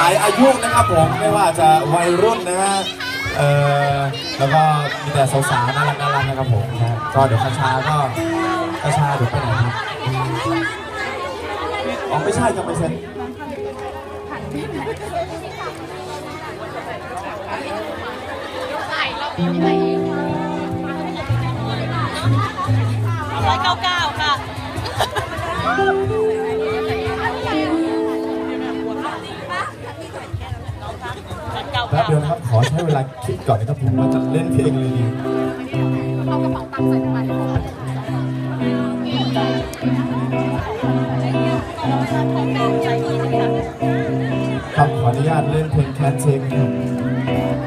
ลายอายุนะครับผมไม่ว่าจะวัยรุ่นนะฮะเออแล้วก็มีแต่สาวๆน่ารักน่ารักนะครับผมนะฮะก็เดี๋ยวคาชาก็คาชาเดี๋ยวไปไหนครับอ๋อไม่ใช่ยังไม่เซ็นร้อยเก้าเก้าค่ะ แป๊บเดียวนะครับ ขอใช้เวลาคิดก่อนนะครับผมว่าจะเล่นเพลงอะไรดีเอากระเป๋าตังค์ใส่ไมครับขออนุญาตเล่นเพลงแคทเทคครับ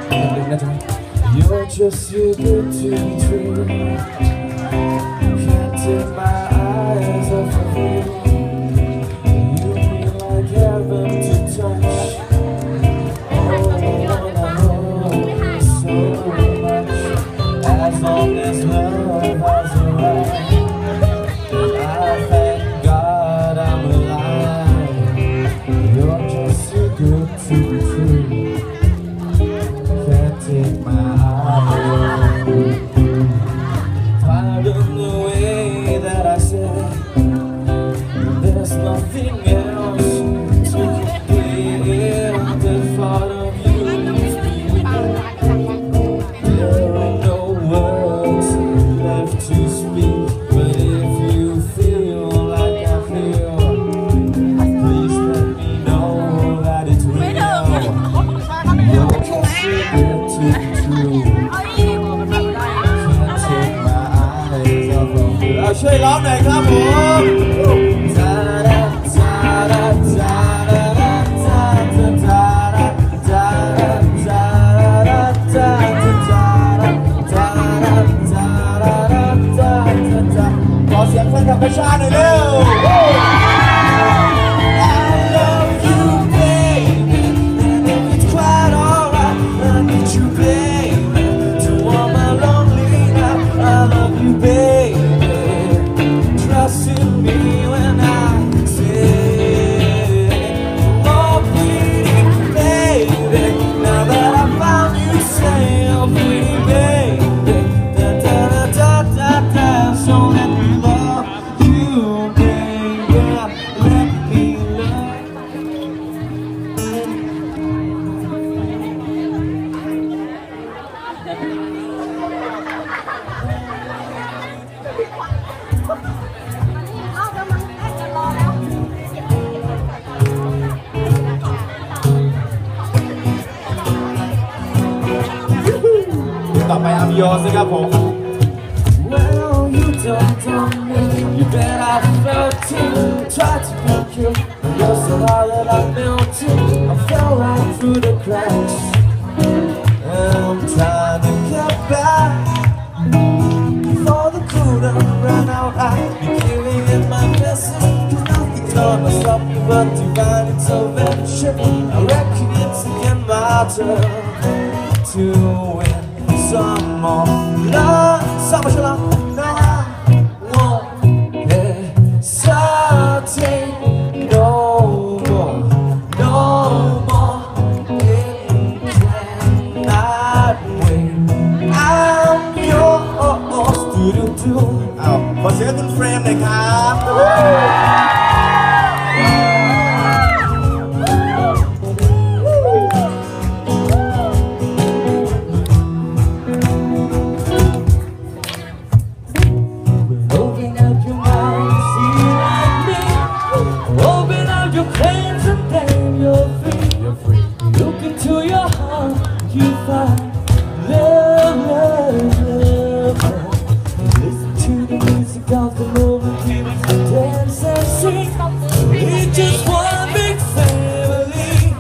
อย่าลืมนะจ๊ะ You're just too good to be ต่อไปอัมโยสครับผม Well, you don't know me. You bet I felt it. Tried to pick you. but You're so hard that I melted. I fell right through the cracks. I'm trying to get back. Before the cool down ran out, I'd be giving it my best. Cause nothing's gonna stop me but divine intervention. I reckon it's again my turn to win some more love. Some more love. No, I won't hesitate no more, no more. It cannot wait. I'm yours. Do do do. อ้าวขอเสียงคุณเฟรมหน่อยครับ just one big family,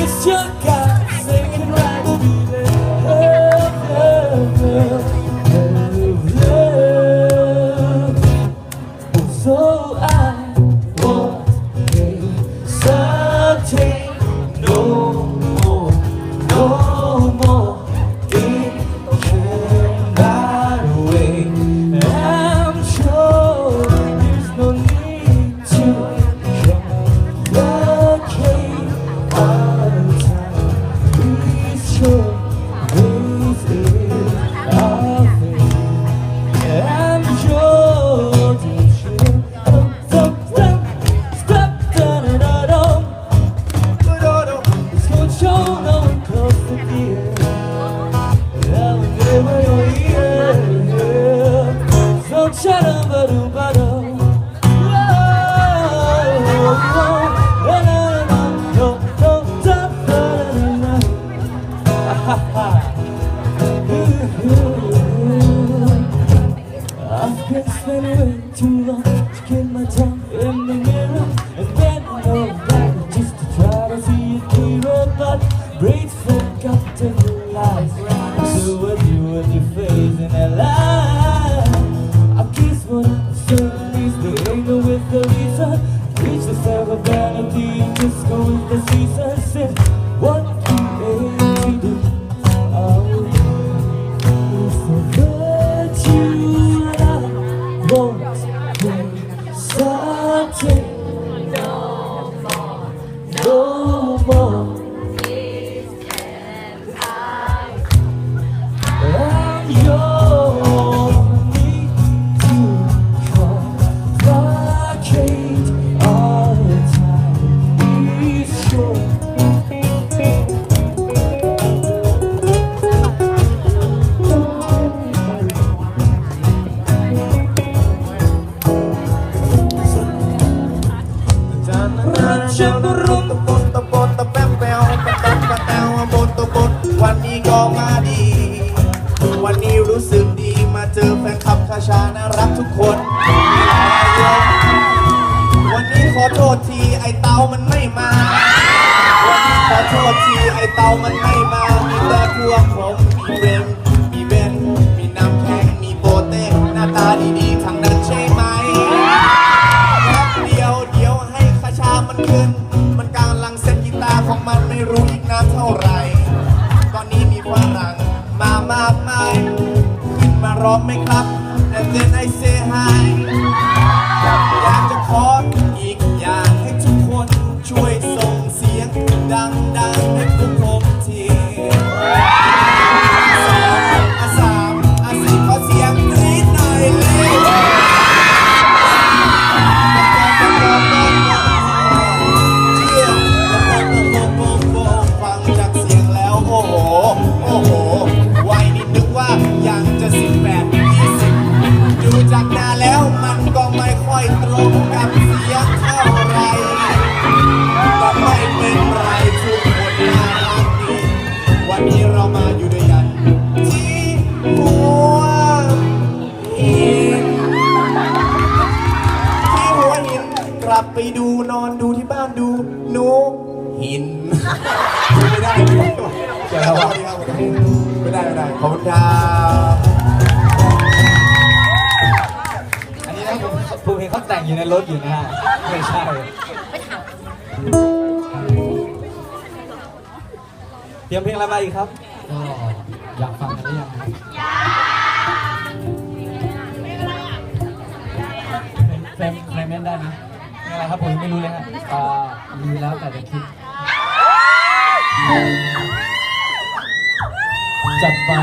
it's your God saying right to be. So I no too long to kill my tongue in the mirror. And then I go back just to try to see it clearer But brains forgotten to lies. So what you with your face in a lie. I guess what I'm saying is the anger with the reason. Reach the self of vanity and just go with the seasons. Sip what you ate to do Oh, it's a virtue that I won't ฉันรุมตะปนตะปนตะแป๊บแปวตะตะตะแตวบนตะบนวันนี้ก็มาดี วันนี้รู้สึกดีมาเจอแฟนคลับคาชาน่ารักทุกคนวันนี้ขอโทษทีไอเตามันไม่มา วันนี้ขอโทษทีไอเตามันไม่มา ไม่รู้อีกนานเท่าไรตอนนี้มีฝรั่งมามากมาย ขึ้นมาร้องไหมครับ and then I say hi เดี๋ยวเราไม่ได้ไม่ได้ขอบคุณครับอันนี้นะผมผมเห็นเขาแต่งอยู่ในรถอยู่นะฮะไม่ใช่เตรียมเพลงอะไรมาอีกครับก็อยากฟังกันหรือยังเพลงเพลงเล่นได้ไหมอะไรครับผมยังไม่รู้เลยฮะอ่ามีแล้วแต่จะคิด จา